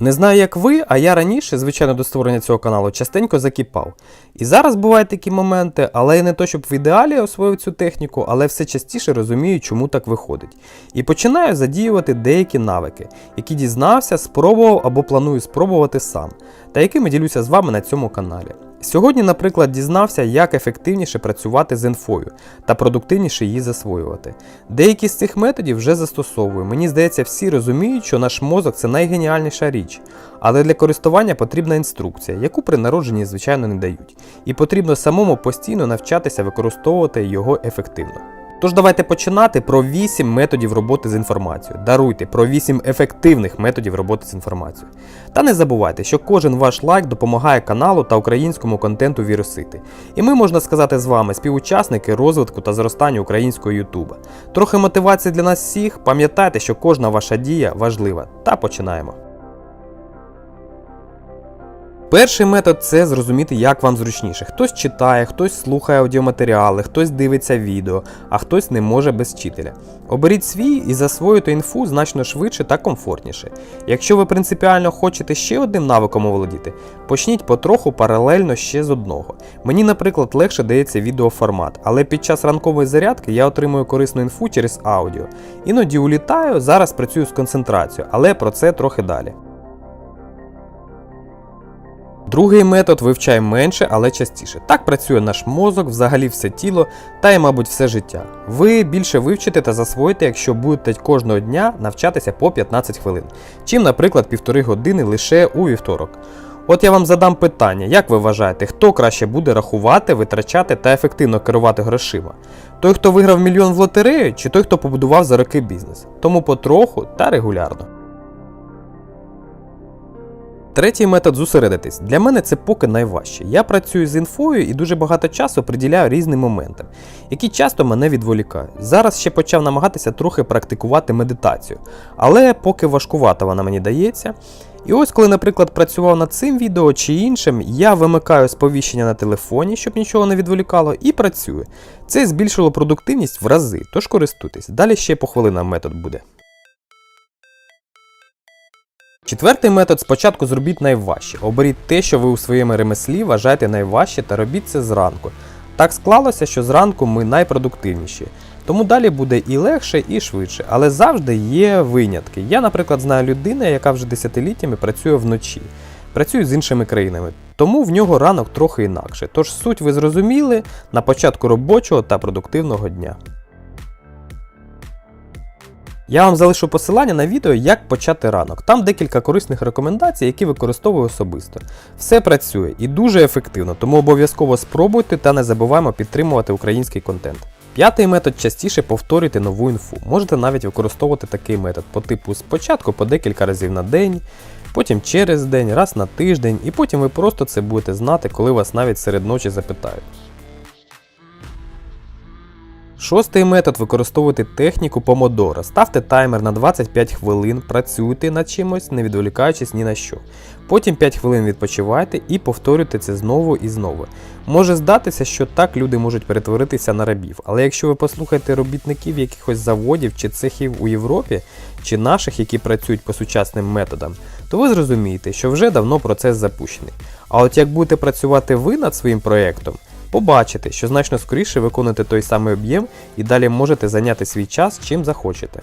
Не знаю, як ви, а я раніше, звичайно, до створення цього каналу частенько закіпав. І зараз бувають такі моменти, але я не то, щоб в ідеалі освоїв цю техніку, але все частіше розумію, чому так виходить. І починаю задіювати деякі навики, які дізнався, спробував або планую спробувати сам, та якими ділюся з вами на цьому каналі. Сьогодні, наприклад, дізнався, як ефективніше працювати з інфою та продуктивніше її засвоювати. Деякі з цих методів вже застосовую. Мені здається, всі розуміють, що наш мозок це найгеніальніша річ. Але для користування потрібна інструкція, яку при народженні, звичайно, не дають. І потрібно самому постійно навчатися використовувати його ефективно. Тож давайте починати про 8 методів роботи з інформацією. Даруйте про 8 ефективних методів роботи з інформацією. Та не забувайте, що кожен ваш лайк допомагає каналу та українському контенту вірусити. І ми, можна сказати, з вами співучасники розвитку та зростання українського Ютуба. Трохи мотивації для нас всіх. Пам'ятайте, що кожна ваша дія важлива. Та починаємо. Перший метод це зрозуміти, як вам зручніше. Хтось читає, хтось слухає аудіоматеріали, хтось дивиться відео, а хтось не може без вчителя. Оберіть свій і засвоюйте інфу значно швидше та комфортніше. Якщо ви принципіально хочете ще одним навиком оволодіти, почніть потроху паралельно ще з одного. Мені, наприклад, легше дається відеоформат, але під час ранкової зарядки я отримую корисну інфу через аудіо. Іноді улітаю, зараз працюю з концентрацією, але про це трохи далі. Другий метод вивчай менше, але частіше. Так працює наш мозок, взагалі все тіло та й, мабуть, все життя. Ви більше вивчите та засвоїте, якщо будете кожного дня навчатися по 15 хвилин, чим, наприклад, півтори години лише у вівторок. От я вам задам питання, як ви вважаєте, хто краще буде рахувати, витрачати та ефективно керувати грошима? Той, хто виграв мільйон в лотерею, чи той, хто побудував за роки бізнес? Тому потроху та регулярно. Третій метод зосередитись. Для мене це поки найважче. Я працюю з інфою і дуже багато часу приділяю різним моментам, які часто мене відволікають. Зараз ще почав намагатися трохи практикувати медитацію, але поки важкувато вона мені дається. І ось, коли, наприклад, працював над цим відео чи іншим, я вимикаю сповіщення на телефоні, щоб нічого не відволікало, і працюю. Це збільшило продуктивність в рази, тож користуйтесь. Далі ще по хвилинам метод буде. Четвертий метод спочатку зробіть найважче. Оберіть те, що ви у своєму ремеслі вважаєте найважче, та робіть це зранку. Так склалося, що зранку ми найпродуктивніші. Тому далі буде і легше, і швидше. Але завжди є винятки. Я, наприклад, знаю людину, яка вже десятиліттями працює вночі, працює з іншими країнами. Тому в нього ранок трохи інакше. Тож суть ви зрозуміли на початку робочого та продуктивного дня. Я вам залишу посилання на відео, як почати ранок. Там декілька корисних рекомендацій, які використовую особисто. Все працює і дуже ефективно, тому обов'язково спробуйте та не забуваємо підтримувати український контент. П'ятий метод частіше повторюйте нову інфу. Можете навіть використовувати такий метод по типу спочатку по декілька разів на день, потім через день, раз на тиждень, і потім ви просто це будете знати, коли вас навіть серед ночі запитають. Шостий метод використовуйте техніку помодоро. Ставте таймер на 25 хвилин, працюйте над чимось, не відволікаючись ні на що. Потім 5 хвилин відпочивайте і повторюйте це знову і знову. Може здатися, що так люди можуть перетворитися на рабів, але якщо ви послухаєте робітників якихось заводів чи цехів у Європі, чи наших, які працюють по сучасним методам, то ви зрозумієте, що вже давно процес запущений. А от як будете працювати ви над своїм проєктом, побачите, що значно скоріше виконуєте той самий об'єм і далі можете зайняти свій час чим захочете.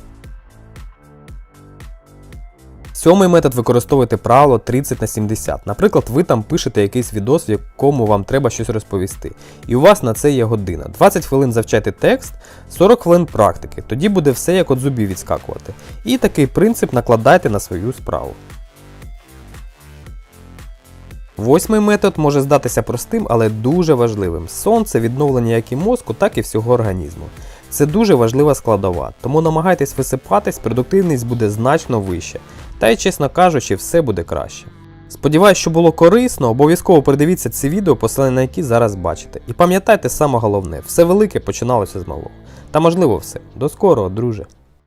Сьомий метод використовуйте правило 30 на 70. Наприклад, ви там пишете якийсь відос, в якому вам треба щось розповісти. І у вас на це є година. 20 хвилин завчайте текст, 40 хвилин практики. Тоді буде все як от зубів відскакувати. І такий принцип накладайте на свою справу. Восьмий метод може здатися простим, але дуже важливим. Сон це відновлення як і мозку, так і всього організму. Це дуже важлива складова, тому намагайтесь висипатись, продуктивність буде значно вища. Та й, чесно кажучи, все буде краще. Сподіваюсь, що було корисно, обов'язково передивіться ці відео, посилання на які зараз бачите. І пам'ятайте саме головне, все велике починалося з малого. Та можливо все. До скорого, друже!